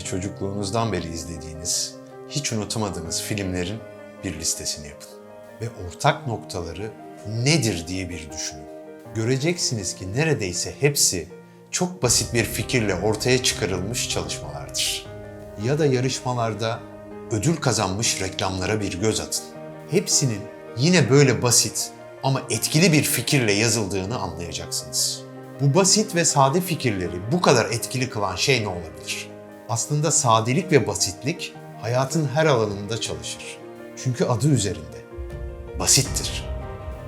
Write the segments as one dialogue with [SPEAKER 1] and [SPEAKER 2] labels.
[SPEAKER 1] çocukluğunuzdan beri izlediğiniz, hiç unutamadığınız filmlerin bir listesini yapın. Ve ortak noktaları nedir diye bir düşünün. Göreceksiniz ki neredeyse hepsi çok basit bir fikirle ortaya çıkarılmış çalışmalardır. Ya da yarışmalarda ödül kazanmış reklamlara bir göz atın. Hepsinin yine böyle basit ama etkili bir fikirle yazıldığını anlayacaksınız. Bu basit ve sade fikirleri bu kadar etkili kılan şey ne olabilir? Aslında sadelik ve basitlik hayatın her alanında çalışır. Çünkü adı üzerinde. Basittir.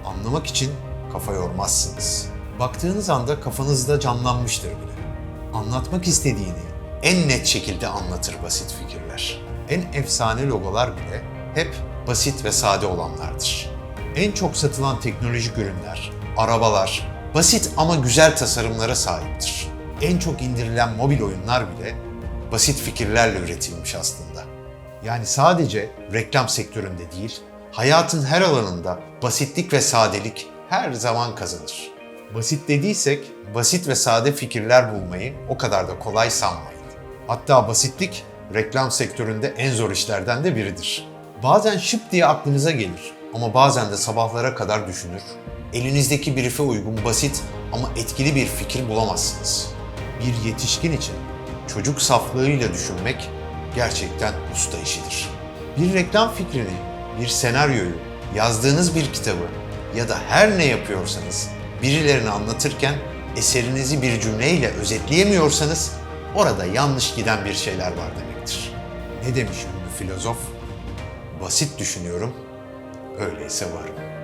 [SPEAKER 1] Anlamak için kafa yormazsınız. Baktığınız anda kafanızda canlanmıştır bile. Anlatmak istediğini en net şekilde anlatır basit fikirler. En efsane logolar bile hep basit ve sade olanlardır. En çok satılan teknolojik ürünler, arabalar, basit ama güzel tasarımlara sahiptir. En çok indirilen mobil oyunlar bile basit fikirlerle üretilmiş aslında. Yani sadece reklam sektöründe değil, hayatın her alanında basitlik ve sadelik her zaman kazanır. Basit dediysek, basit ve sade fikirler bulmayı o kadar da kolay sanmayın. Hatta basitlik reklam sektöründe en zor işlerden de biridir. Bazen şıp diye aklınıza gelir ama bazen de sabahlara kadar düşünür. Elinizdeki brief'e uygun basit ama etkili bir fikir bulamazsınız. Bir yetişkin için çocuk saflığıyla düşünmek gerçekten usta işidir. Bir reklam fikrini, bir senaryoyu, yazdığınız bir kitabı ya da her ne yapıyorsanız birilerine anlatırken eserinizi bir cümleyle özetleyemiyorsanız orada yanlış giden bir şeyler var demektir. Ne demiş ünlü filozof? Basit düşünüyorum, öyleyse varım.